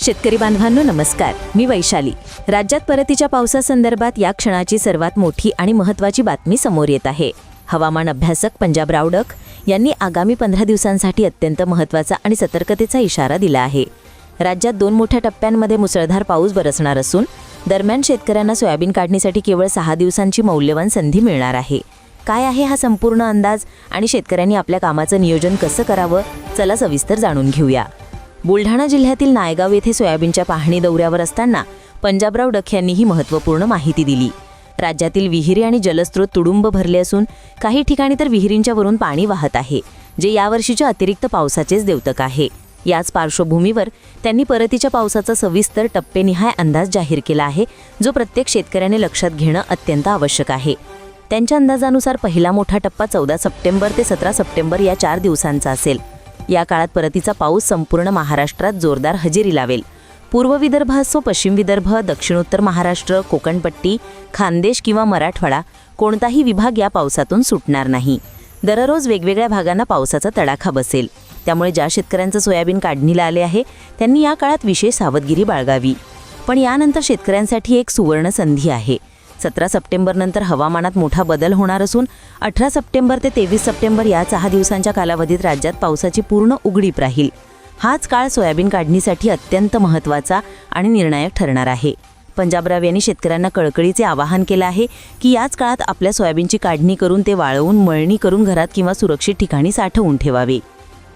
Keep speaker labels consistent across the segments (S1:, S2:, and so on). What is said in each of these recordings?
S1: शेतकरी बांधवांनो नमस्कार. मी वैशाली. राज्यात परतीच्या पावसासंदर्भात या क्षणाची सर्वात मोठी आणि महत्त्वाची बातमी समोर येत आहे. हवामान अभ्यासक पंजाब रावडक यांनी आगामी पंधरा दिवसांसाठी अत्यंत महत्त्वाचा आणि सतर्कतेचा इशारा दिला आहे. राज्यात दोन मोठ्या टप्प्यांमध्ये मुसळधार पाऊस बरसणार असून दरम्यान शेतकऱ्यांना सोयाबीन काढणीसाठी केवळ सहा दिवसांची मौल्यवान संधी मिळणार आहे. काय आहे हा संपूर्ण अंदाज आणि शेतकऱ्यांनी आपल्या कामाचं नियोजन कसं करावं चला सविस्तर जाणून घेऊया. बुलढाणा जिल्ह्यातील नायगाव येथे सोयाबीनच्या पाहणी दौऱ्यावर असताना पंजाबराव डख यांनी ही महत्त्वपूर्ण माहिती दिली. राज्यातील विहिरी आणि जलस्रोत तुडुंब भरले असून काही ठिकाणी तर विहिरींच्या वरून पाणी वाहत आहे जे यावर्षीच्या अतिरिक्त पावसाचेच द्योतक आहे. याच पार्श्वभूमीवर त्यांनी परतीच्या पावसाचा सविस्तर टप्पेनिहाय अंदाज जाहीर केला आहे जो प्रत्येक शेतकऱ्याने लक्षात घेणं अत्यंत आवश्यक आहे. त्यांच्या अंदाजानुसार पहिला मोठा टप्पा चौदा सप्टेंबर ते सतरा सप्टेंबर या चार दिवसांचा असेल. या काळात परतीचा पाऊस संपूर्ण महाराष्ट्रात जोरदार हजेरी लावेल. पूर्व विदर्भ असो पश्चिम विदर्भ दक्षिणोत्तर महाराष्ट्र कोकणपट्टी खानदेश किंवा मराठवाडा कोणताही विभाग या पावसातून सुटणार नाही. दररोज वेगवेगळ्या भागांना पावसाचा तडाखा बसेल. त्यामुळे ज्या शेतकऱ्यांचं सोयाबीन काढणीला आले आहे त्यांनी या काळात विशेष सावधगिरी बाळगावी. पण यानंतर शेतकऱ्यांसाठी एक सुवर्ण संधी आहे. सतरा सप्टेंबरनंतर हवामानात मोठा बदल होणार असून अठरा सप्टेंबर ते तेवीस सप्टेंबर या सहा दिवसांच्या कालावधीत राज्यात पावसाची पूर्ण उघडीप राहील. हाच काळ सोयाबीन काढणीसाठी अत्यंत महत्त्वाचा आणि निर्णायक ठरणार आहे. पंजाबराव यांनी शेतकऱ्यांना कळकळीचे आवाहन केलं आहे की याच काळात आपल्या सोयाबीनची काढणी करून ते वाळवून मळणी करून घरात किंवा सुरक्षित ठिकाणी साठवून ठेवावे.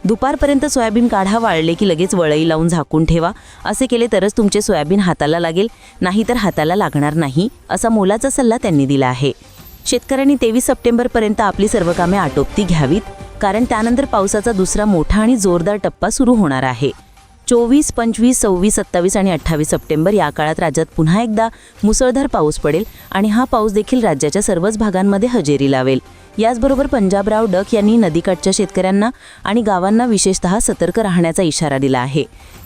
S1: दुपारपर्यंत सोयाबीन काढा वाळले की लगेच वळई लावून झाकून ठेवा. असे केले तरच तुमचे सोयाबीन हाताला लागेल. नाहीतर हाताला लागणार नाही असा मोलाचा सल्ला त्यांनी दिला आहे. शेतकऱ्यांनी तेवीस सप्टेंबरपर्यंत आपली सर्व कामे आटोपती घ्यावीत कारण त्यानंतर पावसाचा दुसरा मोठा आणि जोरदार टप्पा सुरू होणार आहे. चोवीस पंचवीस सव्वीस सत्तावीस आणि अठ्ठावीस सप्टेंबर या काळात राज्यात पुन्हा एकदा मुसळधार पाऊस पडेल आणि हा पाऊस देखील राज्याच्या सर्वच भागांमध्ये हजेरी लावेल. याचबरोबर पंजाबराव डक यांनी नदीकाठच्या शेतकऱ्यांना आणि गावांना विशेषतः सतर्क राहण्याचा इशारा दिला आहे.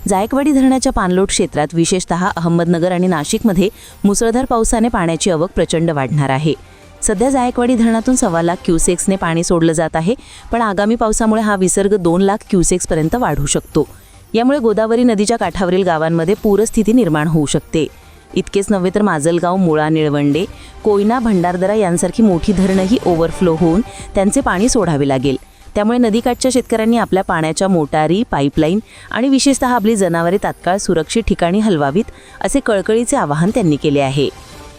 S1: जायकवाडी धरणाच्या पाणलोट क्षेत्रात विशेषतः अहमदनगर आणि नाशिकमध्ये मुसळधार पावसाने पाण्याची आवक प्रचंड वाढणार आहे. सध्या जायकवाडी धरणातून सव्वा लाख क्युसेक्सने पाणी सोडलं जात आहे पण आगामी पावसामुळे हा विसर्ग दोन लाख क्युसेक्सपर्यंत वाढू शकतो. यामुळे गोदावरी नदीच्या काठावरील गावांमध्ये पूरस्थिती निर्माण होऊ शकते. इतकेच नव्हे तर माजलगाव मुळा निळवंडे कोयना भंडारदरा यांसारखी मोठी धरणंही ओव्हरफ्लो होऊन त्यांचे पाणी सोडावे लागेल. त्यामुळे नदीकाठच्या शेतकऱ्यांनी आपल्या पाण्याच्या मोटारी पाईपलाईन आणि विशेषतः आपली जनावरे तात्काळ सुरक्षित ठिकाणी हलवावीत असे कळकळीचे आवाहन त्यांनी केले आहे.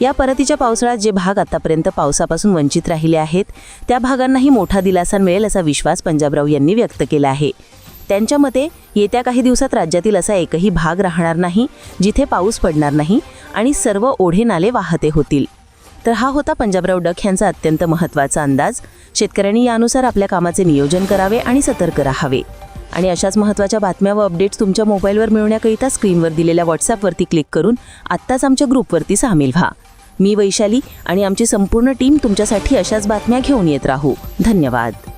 S1: या परतीच्या पावसाळ्यात जे भाग आतापर्यंत पावसापासून वंचित राहिले आहेत त्या भागांनाही मोठा दिलासा मिळेल असा विश्वास पंजाबराव यांनी व्यक्त केला आहे. त्यांच्या मते येत्या काही दिवसात राज्यातील असा एकही भाग राहणार नाही जिथे पाऊस पडणार नाही आणि सर्व ओढे नाले वाहते होतील. तर हा होता पंजाबराव डक यांचा अत्यंत महत्त्वाचा अंदाज. शेतकऱ्यांनी यानुसार आपल्या कामाचे नियोजन करावे आणि सतर्क राहावे. आणि अशाच महत्त्वाच्या बातम्या व अपडेट्स तुमच्या मोबाईलवर मिळवण्याकरिता स्क्रीनवर दिलेल्या व्हॉट्सॲपवरती क्लिक करून आत्ताच आमच्या ग्रुपवरती सामील व्हा. मी वैशाली आणि आमची संपूर्ण टीम तुमच्यासाठी अशाच बातम्या घेऊन येत राहू. धन्यवाद.